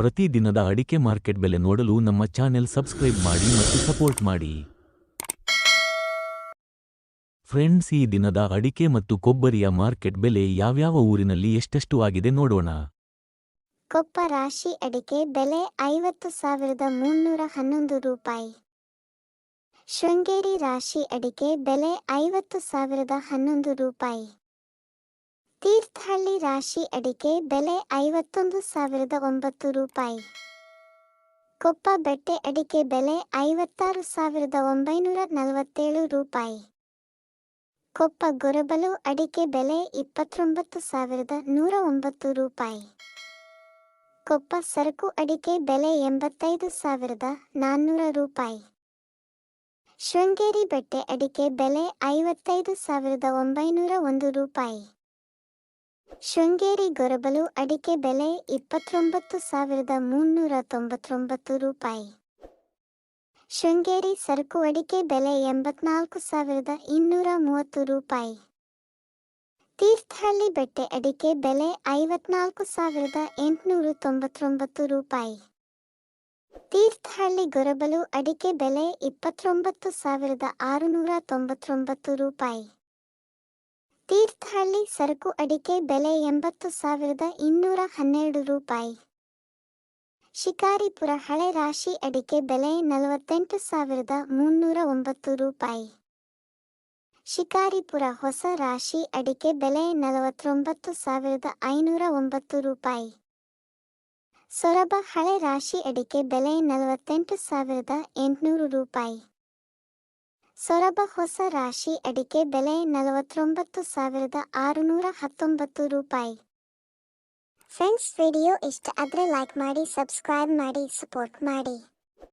ಪ್ರತಿದಿನದ ಅಡಿಕೆ ಮಾರ್ಕೆಟ್ ಬೆಲೆ ನೋಡಲು ನಮ್ಮ ಚಾನೆಲ್ ಸಬ್ಸ್ಕ್ರೈಬ್ ಮಾಡಿ ಮತ್ತು ಸಪೋರ್ಟ್ ಮಾಡಿ. ಫ್ರೆಂಡ್ಸ್, ಈ ದಿನದ ಅಡಿಕೆ ಮತ್ತು ಕೊಬ್ಬರಿಯ ಮಾರ್ಕೆಟ್ ಬೆಲೆ ಯಾವ್ಯಾವ ಊರಿನಲ್ಲಿ ಎಷ್ಟೆಷ್ಟು ಆಗಿದೆ ನೋಡೋಣ. ಕೊಪ್ಪ ರಾಶಿ ಅಡಿಕೆ ಬೆಲೆ ಐವತ್ತು ಸಾವಿರದ ಮುನ್ನೂರ ಹನ್ನೊಂದು ರೂಪಾಯಿ. ಶೃಂಗೇರಿ ರಾಶಿ ಅಡಿಕೆ ಬೆಲೆ ಐವತ್ತು ಸಾವಿರದ ಹನ್ನೊಂದು ರೂಪಾಯಿ. ತೀರ್ಥಹಳ್ಳಿ ರಾಶಿ ಅಡಿಕೆ ಬೆಲೆ ಐವತ್ತೊಂದು ಸಾವಿರದ ಒಂಬತ್ತು ರೂಪಾಯಿ. ಕೊಪ್ಪ ಬೆಟ್ಟೆ ಅಡಿಕೆ ಬೆಲೆ ಐವತ್ತಾರು ಸಾವಿರದ ಒಂಬೈನೂರ ನಲವತ್ತೇಳು ರೂಪಾಯಿ. ಕೊಪ್ಪ ಗೊರಬಲು ಅಡಿಕೆ ಬೆಲೆ ಇಪ್ಪತ್ತೊಂಬತ್ತು ಸಾವಿರದ ನೂರ ಒಂಬತ್ತು ರೂಪಾಯಿ. ಕೊಪ್ಪ ಸರಕು ಅಡಿಕೆ ಬೆಲೆ ಎಂಬತ್ತೈದು ಸಾವಿರದ ನಾನ್ನೂರ ರೂಪಾಯಿ. ಶೃಂಗೇರಿ ಬೆಟ್ಟೆ ಅಡಿಕೆ ಬೆಲೆ ಐವತ್ತೈದು ಸಾವಿರದ ಒಂಬೈನೂರ ಒಂದು ರೂಪಾಯಿ. ಶೃಂಗೇರಿ ಗೊರಬಲು ಅಡಿಕೆ ಬೆಲೆ ಇಪ್ಪತ್ತೊಂಬತ್ತು ಸಾವಿರದ ಮುನ್ನೂರ ತೊಂಬತ್ತೊಂಬತ್ತು ರೂಪಾಯಿ. ಶೃಂಗೇರಿ ಸರಕು ಅಡಿಕೆ ಬೆಲೆ ಎಂಬತ್ನಾಲ್ಕು ಸಾವಿರದ ಇನ್ನೂರ ಮೂವತ್ತು ರೂಪಾಯಿ. ತೀರ್ಥಹಳ್ಳಿ ಬೆಟ್ಟೆ ಅಡಿಕೆ ಬೆಲೆ ಐವತ್ನಾಲ್ಕು ಸಾವಿರದ ಎಂಟುನೂರ ತೊಂಬತ್ತೊಂಬತ್ತು ರೂಪಾಯಿ. ತೀರ್ಥಹಳ್ಳಿ ಗೊರಬಲು ಅಡಿಕೆ ಬೆಲೆ ಇಪ್ಪತ್ತೊಂಬತ್ತು ಸಾವಿರದ ಆರುನೂರ ತೊಂಬತ್ತೊಂಬತ್ತು ರೂಪಾಯಿ. ತೀರ್ಥಹಳ್ಳಿ ಸರಕು ಅಡಿಕೆ ಬೆಲೆ ಎಂಬತ್ತು ಸಾವಿರದ ಇನ್ನೂರ ಹನ್ನೆರಡು ರೂಪಾಯಿ. ಶಿಕಾರಿಪುರ ಹಳೆ ರಾಶಿ ಅಡಿಕೆ ಬೆಲೆ ನಲವತ್ತೆಂಟು ಸಾವಿರದ ಮುನ್ನೂರ ಒಂಬತ್ತು ರೂಪಾಯಿ. ಶಿಕಾರಿಪುರ ಹೊಸ ರಾಶಿ ಅಡಿಕೆ ಬೆಲೆ ನಲವತ್ತೊಂಬತ್ತು ಸಾವಿರದ ಐನೂರ ಒಂಬತ್ತು ರೂಪಾಯಿ. ಸೊರಬ ಹಳೆ ರಾಶಿ ಅಡಿಕೆ ಬೆಲೆ ನಲವತ್ತೆಂಟು ಸಾವಿರದ ಎಂಟುನೂರು ರೂಪಾಯಿ. ಸೊರಬ ಹೊಸ ರಾಶಿ ಅಡಿಕೆ ಬೆಲೆ ನಲವತ್ತೊಂಬತ್ತು ಸಾವಿರದ ಆರುನೂರ ಹತ್ತೊಂಬತ್ತು ರೂಪಾಯಿ. ಫ್ರೆಂಡ್ಸ್, ವಿಡಿಯೋ ಇಷ್ಟ ಆದರೆ ಲೈಕ್ ಮಾಡಿ ಸಬ್ಸ್ಕ್ರೈಬ್ ಮಾಡಿ ಸಪೋರ್ಟ್ ಮಾಡಿ.